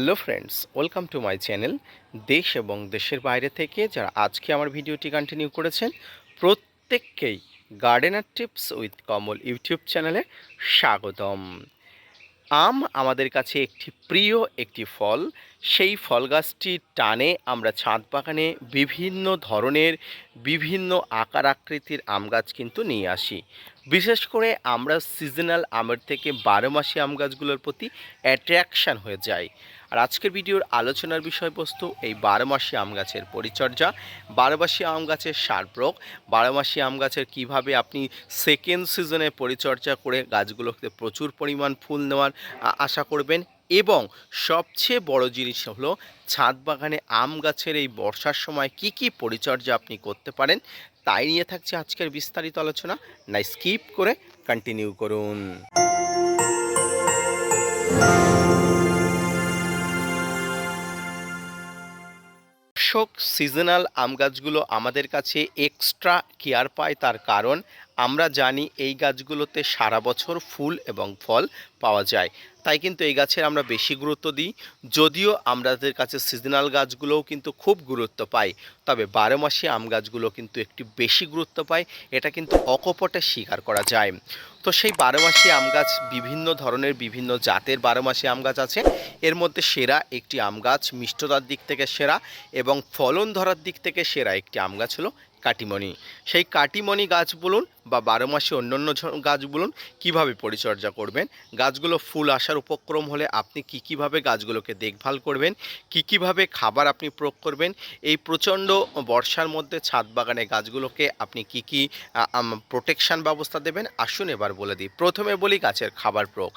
Hello friends, welcome to my channel দেশ এবং দেশের বাইরে থেকে যারা আজকে আমার ভিডিওটি কন্টিনিউ করেছেন, প্রত্যেককেই gardener tips with Kamal YouTube চ্যানেলে স্বাগতম। আম আমাদের কাছে একটি প্রিয় একটি ফল, সেই ফল গাছটির টানে আমরা ছাদ বাগানে বিভিন্ন ধরনের, বিভিন্ন আকার আকৃতির আম গাছ কিন্তু নিয়ে আসি। বিশেষ করে আমরা সিজনাল আমের থেকে বারো মাসি আম গাছগুলোর প্রতি অ্যাট্রাকশান হয়ে যায় আর আজকের ভিডিওর আলোচনার বিষয়বস্তু এই বারো মাসি আম গাছের পরিচর্যা বারো মাসি আম গাছের সার প্রয়োগ বারো মাসি আম গাছের কীভাবে আপনি সেকেন্ড সিজনে পরিচর্যা করে গাছগুলোকে প্রচুর পরিমাণ ফুল নেওয়ার আশা করবেন এবং সবচেয়ে বড় জিনিস হলো ছাদ বাগানে আম গাছের এই বর্ষার সময় কি কি পরিচর্যা আপনি করতে পারেন, তাই নিয়ে থাকছে আজকের বিস্তারিত আলোচনা। না স্কিপ করে কন্টিনিউ করুন। দর্শক সিজনাল আম গাছগুলো আমাদের কাছে এক্সট্রা কেয়ার পায় তার কারণ আমরা জানি এই গাছগুলোতে সারা বছর ফুল এবং ফল পাওয়া যায়। তাই কিন্তু এই গাছের আমরা বেশি গুরুত্ব দিই। যদিও আমাদের কাছে সিজনাল গাছগুলোও কিন্তু খুব গুরুত্ব পায়। তবে বারো মাসি আম গাছগুলো কিন্তু একটি বেশি গুরুত্ব পায়। এটা কিন্তু অকপটে স্বীকার করা যায়। তো সেই বারো মাসি আম গাছ বিভিন্ন ধরনের বিভিন্ন জাতের বারো মাসি আম গাছ আছে। এর মধ্যে সেরা একটি আম গাছ মিষ্টতার দিক থেকে সেরা এবং ফলন ধরার দিক থেকে সেরা একটি আম গাছ হলো কাটিমণি। সেই কাটিমণি গাছ বলুন বা বারো মাসে অন্যান্য গাছ বলুন, কীভাবে পরিচর্যা করবেন? গাছগুলো ফুল আসার উপক্রম হলে আপনি কী কীভাবে গাছগুলোকে দেখভাল করবেন? কী কীভাবে খাবার আপনি প্রয়োগ করবেন? এই প্রচণ্ড বর্ষার মধ্যে ছাদ বাগানে গাছগুলোকে আপনি কী কী প্রোটেকশান ব্যবস্থা দেবেন? আসুন এবার বলে দিই। প্রথমে বলি গাছের খাবার প্রয়োগ।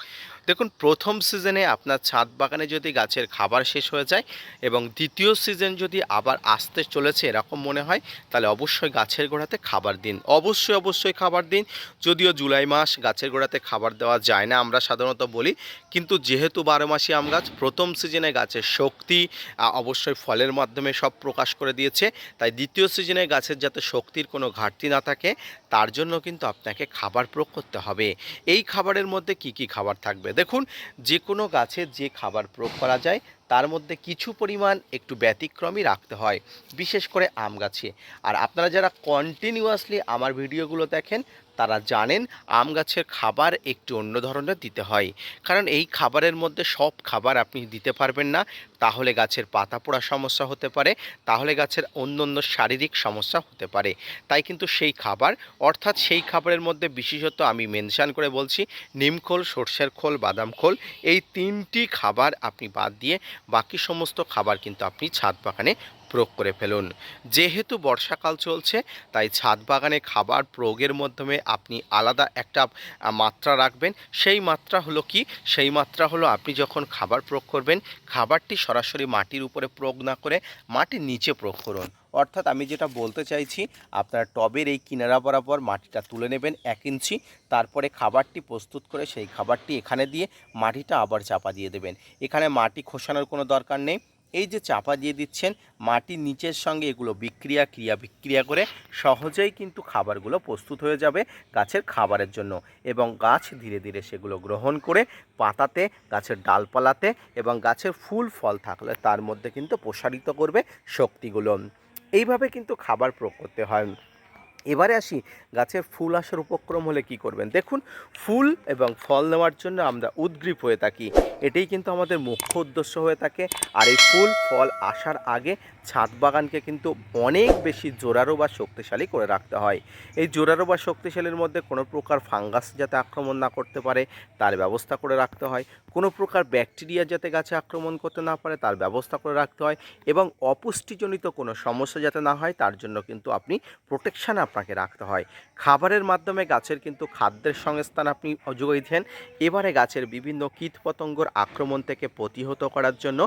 দেখুন, প্রথম সিজনে আপনার ছাদ বাগানে যদি গাছের খাবার শেষ হয়ে যায় এবং দ্বিতীয় সিজন যদি আবার আসতে চলেছে এরকম মনে হয়, তাহলে অবশ্যই গাছের গোড়াতে খাবার দিন। অবশ্যই অবশ্যই খাবার দিন। যদিও জুলাই মাস গাছের গোড়াতে খাবার দেওয়া যায় না আমরা সাধারণত বলি। কিন্তু যেহেতু বারো মাসি আম গাছ, প্রথম সিজনে গাছের শক্তি অবশ্যই ফলের মাধ্যমে সব প্রকাশ করে দিয়েছে। তাই দ্বিতীয় সিজনে গাছের যাতে শক্তির কোনো ঘাটতি না থাকে, তার জন্য কিন্তু আপনাকে খাবার প্রয়োগ করতে হবে। এই খাবারের মধ্যে কি কি খাবার থাকবে? দেখুন যে কোনো গাছের যে খাবার প্রয়োগ করা যায় তার মধ্যে কিছু পরিমাণ একটু ব্যতিক্রমই রাখতে হয়, বিশেষ করে আম গাছে আর আপনারা যারা কন্টিনিউয়াসলি আমার ভিডিওগুলো দেখেন তারা জানেন আম গাছের খাবার একটু অন্য ধরনের দিতে হয়। কারণ এই খাবারের মধ্যে সব খাবার আপনি দিতে পারবেন না। তাহলে গাছের পাতা পোড়া সমস্যা হতে পারে, তাহলে গাছের অন্য অন্য শারীরিক সমস্যা হতে পারে। তাই কিন্তু সেই খাবার, অর্থাৎ সেই খাবারের মধ্যে বিশেষত আমি মেনশান করে বলছি নিমখোল সর্ষের খোল, বাদাম খোল, এই তিনটি খাবার আপনি বাদ দিয়ে বাকি সমস্ত খাবার কিন্তু আপনি ছাদ বাগানে প্রয়োগ করে ফেলুন। যেহেতু বর্ষাকাল চলছে, তাই ছাদ বাগানে খাবার প্রয়োগের মাধ্যমে আপনি আলাদা একটা মাত্রা রাখবেন। সেই মাত্রা হলো কি? সেই মাত্রা হলো আপনি যখন খাবার প্রয়োগ করবেন, খাবারটি সরাসরি মাটির উপরে প্রয়োগ না করে মাটির নিচে প্রয়োগ করুন। অর্থাৎ আমি যেটা বলতে চাইছি, আপনার টবের এই কিনারা বরাবর মাটিটা তুলে নেবেন এক ইঞ্চি, তারপরে খাবারটি প্রস্তুত করে সেই খাবারটি এখানে দিয়ে মাটিটা আবার চাপা দিয়ে দেবেন। এখানে মাটি খোসানোর কোনো দরকার নেই। এই যে চাপা দিয়ে দিচ্ছেন, মাটির নিচের সঙ্গে এগুলো বিক্রিয়া, ক্রিয়া বিক্রিয়া করে সহজেই কিন্তু খাবারগুলো প্রস্তুত হয়ে যাবে গাছের খাবারের জন্য এবং গাছ ধীরে ধীরে সেগুলো গ্রহণ করে পাতাতে, গাছের ডালপালাতে এবং গাছের ফুল, ফল থাকলে তার মধ্যে কিন্তু প্রসারিত করবে শক্তিগুলো। এইভাবে কিন্তু খাবার প্রয়োগ করতে হয়। এবারে আসি গাছের ফুল আসার উপক্রম হলে কি করবেন? দেখুন, ফুল এবং ফল নেওয়ার জন্য আমরা উদ্গ্রীব হয়ে থাকি। এটাই কিন্তু আমাদের মুখ্য উদ্দেশ্য হয়ে থাকে। আর এই ফুল, ফল আসার আগে ছাদ বাগানকে কিন্তু অনেক বেশি জোরালো বা শক্তিশালী করে রাখতে হয়। এই জোরালো বা শক্তিশালীর মধ্যে কোনো প্রকার ফাঙ্গাস যাতে আক্রমণ না করতে পারে, তার ব্যবস্থা করে রাখতে হয়। কোনো প্রকার ব্যাকটেরিয়া যাতে গাছে আক্রমণ করতে না পারে, তার ব্যবস্থা করে রাখতে হয়। এবং অপুষ্টিজনিত কোনো সমস্যা যাতে না হয়, তার জন্য কিন্তু আপনি প্রোটেকশান আপনাকে রাখতে হয়। খাবারের মাধ্যমে গাছের কিন্তু খাদ্যের সংস্থান আপনি যোগাইছেন এবারে গাছের বিভিন্ন কীটপতঙ্গর আক্রমণ থেকে প্রতিহত করার জন্য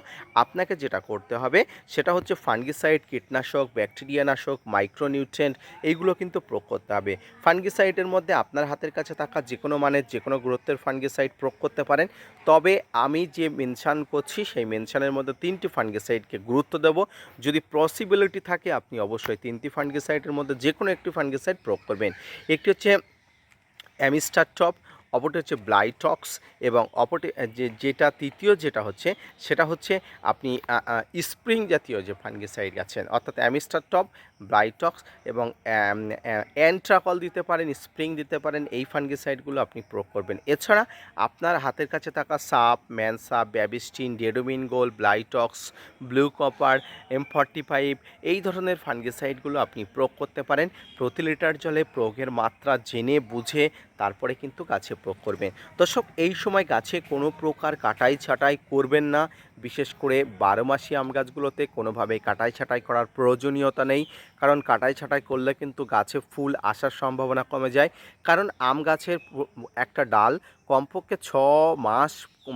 আপনাকে যেটা করতে হবে, সেটা হচ্ছে ফাঙ্গিসাইড, কীটনাশক ব্যাকটেরিয়া নাশক মাইক্রোনিউট্রেন্ট এইগুলো কিন্তু প্রয়োগ করতে হবে। ফাঙ্গিসাইডের মধ্যে আপনার হাতের কাছে থাকা যে কোনো মানের যে কোনো গুরুত্বের ফাঙ্গিসাইড প্রয়োগ করতে পারেন। তবে আমি যে মেনশান করছি, সেই মেনশানের মধ্যে তিনটি ফাঙ্গিসাইডকে গুরুত্ব দেব। যদি পসিবিলিটি থাকে, আপনি অবশ্যই তিনটি ফাঙ্গিসাইডের মধ্যে যে কোনো একটি ফাঙ্গিসাইড প্রয়োগ করবেন। একটি হচ্ছে অ্যামিস্টার টপ অপরটি হচ্ছে ব্লাইটক্স এবং অপরটি যে, যেটা তৃতীয় যেটা হচ্ছে, সেটা হচ্ছে আপনি স্প্রিং জাতীয় যে ফাঙ্গিসাইড আছেন অর্থাৎ অ্যামিস্টার টপ ব্লাইটক্স এবং অ্যান্ট্রাকল দিতে পারেন স্প্রিং দিতে পারেন, এই ফাঙ্গিসাইডগুলো আপনি প্রয়োগ করবেন। এছাড়া আপনার হাতের কাছে থাকা সাপ ম্যানসাপ ব্যাবিস্টিন ডেডোমিন গোল Blitox blue copper M forty five এই ধরনের ফাঙ্গিসাইডগুলো আপনি প্রয়োগ করতে পারেন। প্রতি লিটার জলে প্রয়োগের মাত্রা জেনে, বুঝে, তারপরে কিন্তু গাছে প্রয়োগ করবেন। দর্শক, এই সময় গাছে কোনো প্রকার কাটাই ছাটাই করবেন না। বিশেষ করে বারো মাসি আম গাছগুলোতে কোনোভাবেই কাটাই ছাটাই করার প্রয়োজনীয়তা নেই। কারণ কাটাই ছাটাই করলে কিন্তু গাছে ফুল আসার সম্ভাবনা কমে যায়। কারণ আম গাছের একটা ডাল কমপক্ষে ছ মাস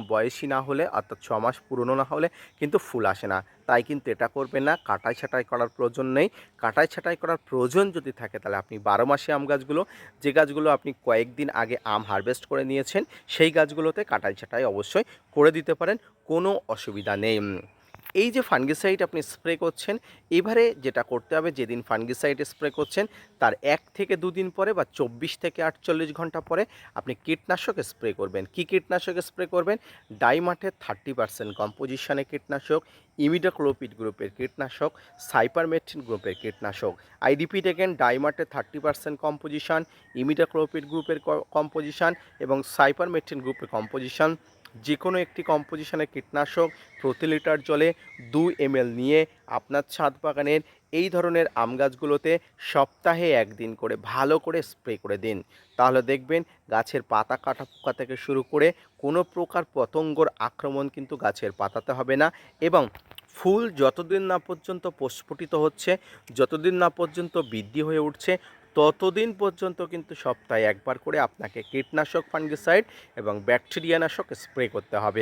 বয়সী না হলে অর্থাৎ ছ মাস পুরনো না হলে কিন্তু ফুল আসে না। তাই কিন্তু এটা করবে না। কাটাই ছাটাই করার প্রয়োজন নেই। কাটাই ছাটাই করার প্রয়োজন যদি থাকে তাহলে আপনি বারো মাসে আম গাছগুলো, যে গাছগুলো আপনি কয়েকদিন আগে আম হারভেস্ট করে নিয়েছেন, সেই গাছগুলোতে কাটাই ছাটাই অবশ্যই করে দিতে পারেন। কোনো অসুবিধা নেই। এই যে ফানগিসাইড আপনি স্প্রে করছেন, এবারে যেটা করতে হবে, যেদিন ফানগিসাইড স্প্রে করছেন, তার এক থেকে দুদিন পরে বা চব্বিশ থেকে আটচল্লিশ ঘণ্টা পরে আপনি কীটনাশক স্প্রে করবেন। কি কীটনাশক স্প্রে করবেন? ডাইমাঠের থার্টি পার্সেন্ট কম্পোজিশনে কীটনাশক, ইমিডাক্লোপিড গ্রুপের কীটনাশক সাইপারমেথ্রিন গ্রুপের কীটনাশক। আই রিপিট এগেন ডাইমার্টের থার্টি পার্সেন্ট কম্পোজিশন, ইমিডাক্লোপিড গ্রুপের কম্পোজিশন এবং সাইপারমেথ্রিন গ্রুপের কম্পোজিশন যে কোনো একটি কম্পোজিশনের কীটনাশক প্রতি লিটার জলে দু এম নিয়ে আপনার ছাদ বাগানের এই ধরনের আম গাছগুলোতে সপ্তাহে একদিন করে ভালো করে স্প্রে করে দিন। তাহলে দেখবেন গাছের পাতা কাটা পোকা থেকে শুরু করে কোনো প্রকার পতঙ্গর আক্রমণ কিন্তু গাছের পাতাতে হবে না এবং ফুল যতদিন না পর্যন্ত প্রস্ফুটিত হচ্ছে, যতদিন না পর্যন্ত বৃদ্ধি হয়ে উঠছে ততদিন পর্যন্ত কিন্তু সপ্তাহে একবার করে আপনাকে কীটনাশক ফাঙ্গিসাইড এবং ব্যাকটেরিয়ানাশক স্প্রে করতে হবে।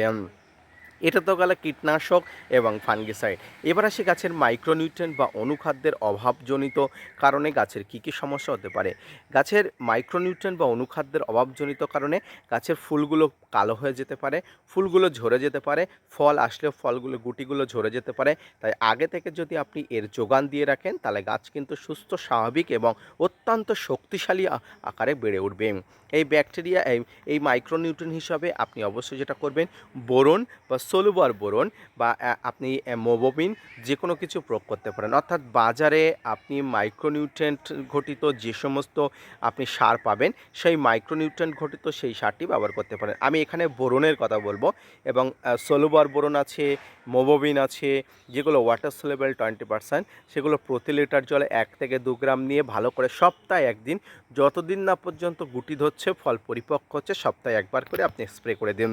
এটা তো গেলে কীটনাশক এবং ফাঙ্গিসাইড। এবার আসি গাছের মাইক্রোনিউট্রেন্ট বা অনুখাদ্যের অভাবজনিত কারণে গাছের কী কী সমস্যা হতে পারে। গাছের মাইক্রোনিউট্রেন্ট বা অনুখাদ্যের অভাবজনিত কারণে গাছের ফুলগুলো কালো হয়ে যেতে পারে, ফুলগুলো ঝরে যেতে পারে, ফল আসলেও ফলগুলো, গুটিগুলো ঝরে যেতে পারে। তাই আগে থেকে যদি আপনি এর যোগান দিয়ে রাখেন, তাহলে গাছ কিন্তু সুস্থ, স্বাভাবিক এবং অত্যন্ত শক্তিশালী আকারে বেড়ে উঠবে। এই ব্যাকটেরিয়া, এই মাইক্রোনিউট্রেন হিসাবে আপনি অবশ্যই যেটা করবেন, বোরন বা সলুবার বোরন বা আপনি মোবোবিন যে কোনো কিছু প্রয়োগ করতে পারেন। অর্থাৎ বাজারে আপনি মাইক্রোনিউট্রেন্ট ঘটিত যে সমস্ত আপনি সার পাবেন, সেই মাইক্রোনিউট্রেন্ট ঘটিত সেই সারটি ব্যবহার করতে পারেন। আমি এখানে বোরনের কথা বলব এবং সলুবার বোরন আছে মোবোবিন আছে, যেগুলো ওয়াটার সোলেবল টোয়েন্টি পার্সেন্ট সেগুলো প্রতি লিটার জলে এক থেকে দু গ্রাম নিয়ে ভালো করে সপ্তাহে একদিন, যতদিন না পর্যন্ত গুটি ধরছে, ফল পরিপক্ক হচ্ছে, সপ্তাহে একবার করে আপনি স্প্রে করে দিন।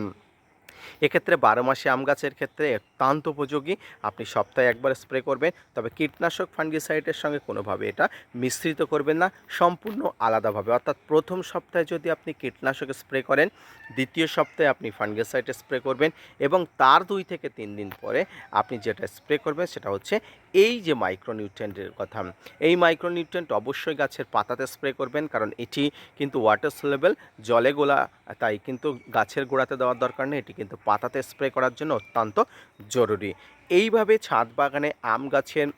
এক্ষেত্রে বারো মাসে আম গাছের ক্ষেত্রে অত্যন্ত উপযোগী। আপনি সপ্তাহে একবার স্প্রে করবেন, তবে কীটনাশক ফাঙ্গিসাইডের সঙ্গে কোনোভাবে এটা মিশ্রিত করবেন না, সম্পূর্ণ আলাদাভাবে। অর্থাৎ প্রথম সপ্তাহে যদি আপনি কীটনাশক স্প্রে করেন, দ্বিতীয় সপ্তাহে আপনি ফাঙ্গিসাইড স্প্রে করবেন এবং তার দুই থেকে তিন দিন পরে আপনি যেটা স্প্রে করবেন সেটা হচ্ছে এই যে মাইক্রোনিউট্রেন্টের কথা, এই মাইক্রোনিউট্রেন্ট অবশ্যই গাছের পাতাতে স্প্রে করবেন, কারণ এটি কিন্তু ওয়াটার সোলেবল জলে গোলা, তাই কিন্তু গাছের গোড়াতে দেওয়ার দরকার নেই, এটি কিন্তু পাতাতে স্প্রে করার জন্য অত্যন্ত জরুরি। এইভাবে ছাদ বাগানে আম গাছের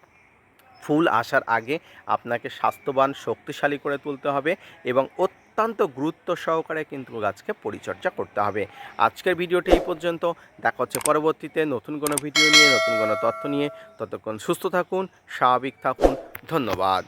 ফুল আসার আগে আপনাকে স্বাস্থ্যবান, শক্তিশালী করে তুলতে হবে এবং অত্যন্ত গুরুত্ব সহকারে কিন্তু গাছকে পরিচর্যা করতে হবে। আজকের ভিডিওটি এই পর্যন্ত। দেখা হচ্ছে পরবর্তীতে নতুন কোনো ভিডিও নিয়ে, নতুন কোনো তথ্য নিয়ে। ততক্ষণ সুস্থ থাকুন, স্বাভাবিক থাকুন। ধন্যবাদ।